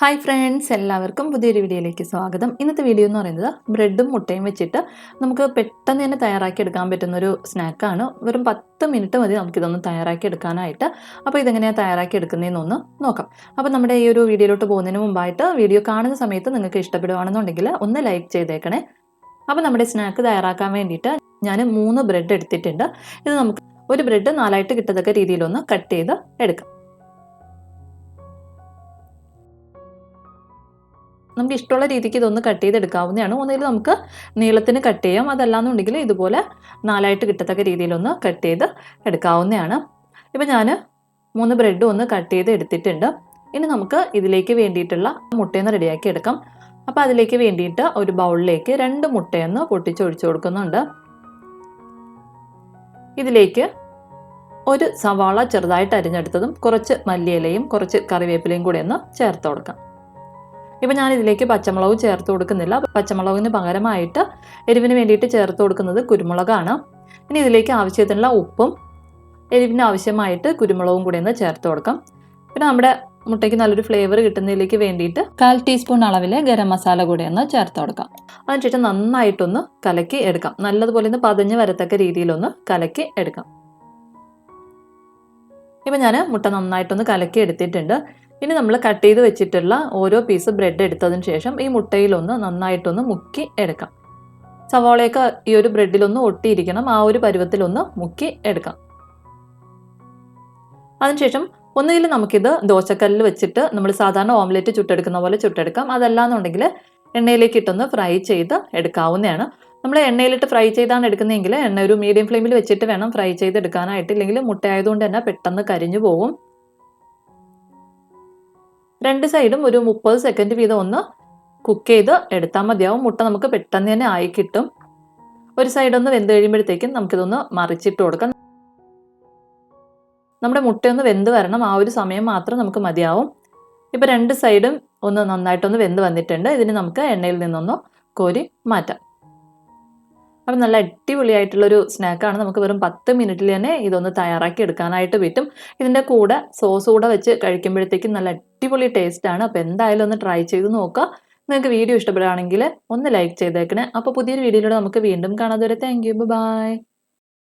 Hi friends എല്ലാവർക്കും പുതിയൊരു വീഡിയോയിലേക്ക് സ്വാഗതം. ഇന്നത്തെ വീഡിയോ എന്ന് പറയുന്നത് ബ്രെഡും മുട്ടയും വെച്ചിട്ട് നമുക്ക് പെട്ടെന്ന് തന്നെ തയ്യാറാക്കി എടുക്കാൻ പറ്റുന്ന ഒരു സ്നാക്കാണ് വെറും പത്ത് മിനിറ്റ് മതി നമുക്കിതൊന്ന് തയ്യാറാക്കി എടുക്കാനായിട്ട് അപ്പോൾ ഇതെങ്ങനെയാണ് തയ്യാറാക്കി എടുക്കുന്നതെന്നൊന്ന് നോക്കാം. അപ്പോൾ നമ്മുടെ ഈ ഒരു വീഡിയോയിലോട്ട് പോകുന്നതിന് മുമ്പായിട്ട് വീഡിയോ കാണുന്ന സമയത്ത് നിങ്ങൾക്ക് ഇഷ്ടപ്പെടുകയാണെന്നുണ്ടെങ്കിൽ ഒന്ന് ലൈക്ക് ചെയ്തേക്കണേ. അപ്പോൾ നമ്മുടെ സ്നാക്ക് തയ്യാറാക്കാൻ വേണ്ടിയിട്ട് ഞാൻ മൂന്ന് ബ്രെഡ് എടുത്തിട്ടുണ്ട്. ഇത് നമുക്ക് ഒരു ബ്രെഡ് നാലായിട്ട് കിട്ടത്തക്ക രീതിയിലൊന്ന് കട്ട് ചെയ്ത് എടുക്കാം. നമുക്ക് ഇഷ്ടമുള്ള രീതിക്ക് ഇതൊന്ന് കട്ട് ചെയ്തെടുക്കാവുന്നതാണ്. ഒന്നുകിൽ നമുക്ക് നീളത്തിന് കട്ട് ചെയ്യാം. അതല്ലാന്നുണ്ടെങ്കിൽ ഇതുപോലെ നാലായിട്ട് കിട്ടത്തക്ക രീതിയിലൊന്ന് കട്ട് ചെയ്ത് എടുക്കാവുന്നതാണ്. ഇപ്പം ഞാൻ മൂന്ന് ബ്രെഡും ഒന്ന് കട്ട് ചെയ്ത് എടുത്തിട്ടുണ്ട്. ഇനി നമുക്ക് ഇതിലേക്ക് വേണ്ടിയിട്ടുള്ള മുട്ടയൊന്ന് റെഡിയാക്കി എടുക്കാം. അപ്പോൾ അതിലേക്ക് വേണ്ടിയിട്ട് ഒരു ബൗളിലേക്ക് രണ്ട് മുട്ടയൊന്ന് പൊട്ടിച്ചൊഴിച്ചു കൊടുക്കുന്നുണ്ട്. ഇതിലേക്ക് ഒരു സവാള ചെറുതായിട്ട് അരിഞ്ഞെടുത്തതും കുറച്ച് മല്ലിയിലയും കുറച്ച് കറിവേപ്പിലയും കൂടി ഒന്ന് ചേർത്ത് കൊടുക്കാം. ഇപ്പം ഞാൻ ഇതിലേക്ക് പച്ചമുളക് ചേർത്ത് കൊടുക്കുന്നില്ല. പച്ചമുളകിന് പകരമായിട്ട് എരിവിന് വേണ്ടിയിട്ട് ചേർത്ത് കൊടുക്കുന്നത് കുരുമുളകാണ്. ഇനി ഇതിലേക്ക് ആവശ്യത്തിനുള്ള ഉപ്പും എരിവിന് ആവശ്യമായിട്ട് കുരുമുളകും കൂടി ഒന്ന് ചേർത്ത് കൊടുക്കാം. പിന്നെ നമ്മുടെ മുട്ടയ്ക്ക് നല്ലൊരു ഫ്ലേവർ കിട്ടുന്നതിലേക്ക് വേണ്ടിയിട്ട് കാൽ ടീസ്പൂൺ അളവിലെ ഗരം മസാല കൂടി ഒന്ന് ചേർത്ത് കൊടുക്കാം. അതിനുശേഷം നന്നായിട്ടൊന്ന് കലക്കി എടുക്കാം. നല്ലതുപോലെ ഒന്ന് പതഞ്ഞ് വരത്തക്ക രീതിയിലൊന്ന് കലക്കി എടുക്കാം. ഇപ്പം ഞാൻ മുട്ട നന്നായിട്ടൊന്ന് കലക്കി എടുത്തിട്ടുണ്ട്. ഇനി നമ്മൾ കട്ട് ചെയ്ത് വെച്ചിട്ടുള്ള ഓരോ പീസ് ബ്രെഡ് എടുത്തതിന് ശേഷം ഈ മുട്ടയിലൊന്ന് നന്നായിട്ടൊന്ന് മുക്കി എടുക്കാം. സവാളയൊക്കെ ഈ ഒരു ബ്രെഡിലൊന്ന് ഒട്ടിയിരിക്കണം. ആ ഒരു പരുവത്തിലൊന്ന് മുക്കി എടുക്കാം. അതിനുശേഷം ഒന്നുകിൽ നമുക്കിത് ദോശക്കല്ലിൽ വെച്ചിട്ട് നമ്മൾ സാധാരണ ഓംലെറ്റ് ചുട്ടെടുക്കുന്ന പോലെ ചുട്ടെടുക്കാം. അതല്ലാന്നുണ്ടെങ്കിൽ എണ്ണയിലേക്ക് ഇട്ടൊന്ന് ഫ്രൈ ചെയ്ത് എടുക്കാവുന്നതാണ്. നമ്മൾ എണ്ണയിലിട്ട് ഫ്രൈ ചെയ്താണ് എടുക്കുന്നതെങ്കിൽ എണ്ണ ഒരു മീഡിയം ഫ്ലെയിമിൽ വെച്ചിട്ട് വേണം ഫ്രൈ ചെയ്ത് എടുക്കാനായിട്ട് ഇല്ലെങ്കിൽ മുട്ട ആയതുകൊണ്ട് തന്നെ പെട്ടെന്ന് കരിഞ്ഞു പോകും. രണ്ട് സൈഡും ഒരു മുപ്പത് സെക്കൻഡ് വീതം ഒന്ന് കുക്ക് ചെയ്ത് എടുത്താൽ മതിയാവും. മുട്ട നമുക്ക് പെട്ടെന്ന് തന്നെ ആയി കിട്ടും. ഒരു സൈഡൊന്ന് വെന്ത് കഴിയുമ്പോഴത്തേക്കും നമുക്കിതൊന്ന് മറിച്ചിട്ട് കൊടുക്കാം. നമ്മുടെ മുട്ടയൊന്ന് വെന്ത് വരണം. ആ ഒരു സമയം മാത്രം നമുക്ക് മതിയാവും. ഇപ്പം രണ്ട് സൈഡും ഒന്ന് നന്നായിട്ടൊന്ന് വെന്ത് വന്നിട്ടുണ്ട്. ഇതിന് നമുക്ക് എണ്ണയിൽ നിന്നൊന്ന് കോരി മാറ്റാം. അപ്പം നല്ല അടിപൊളിയായിട്ടുള്ളൊരു സ്നാക്കാണ്. നമുക്ക് വെറും പത്ത് മിനിറ്റിൽ തന്നെ ഇതൊന്ന് തയ്യാറാക്കി എടുക്കാനായിട്ട് പറ്റും. ഇതിന്റെ കൂടെ സോസ് കൂടെ വെച്ച് കഴിക്കുമ്പോഴത്തേക്കും നല്ല അടിപൊളി ടേസ്റ്റാണ് അപ്പോൾ എന്തായാലും ഒന്ന് ട്രൈ ചെയ്ത് നോക്കുക. നിങ്ങൾക്ക് വീഡിയോ ഇഷ്ടപ്പെടുകയാണെങ്കിൽ ഒന്ന് ലൈക്ക് ചെയ്തേക്കണേ. അപ്പോൾ പുതിയൊരു വീഡിയോയിലൂടെ നമുക്ക് വീണ്ടും കാണാതെ വരെ താങ്ക് യു ബൈ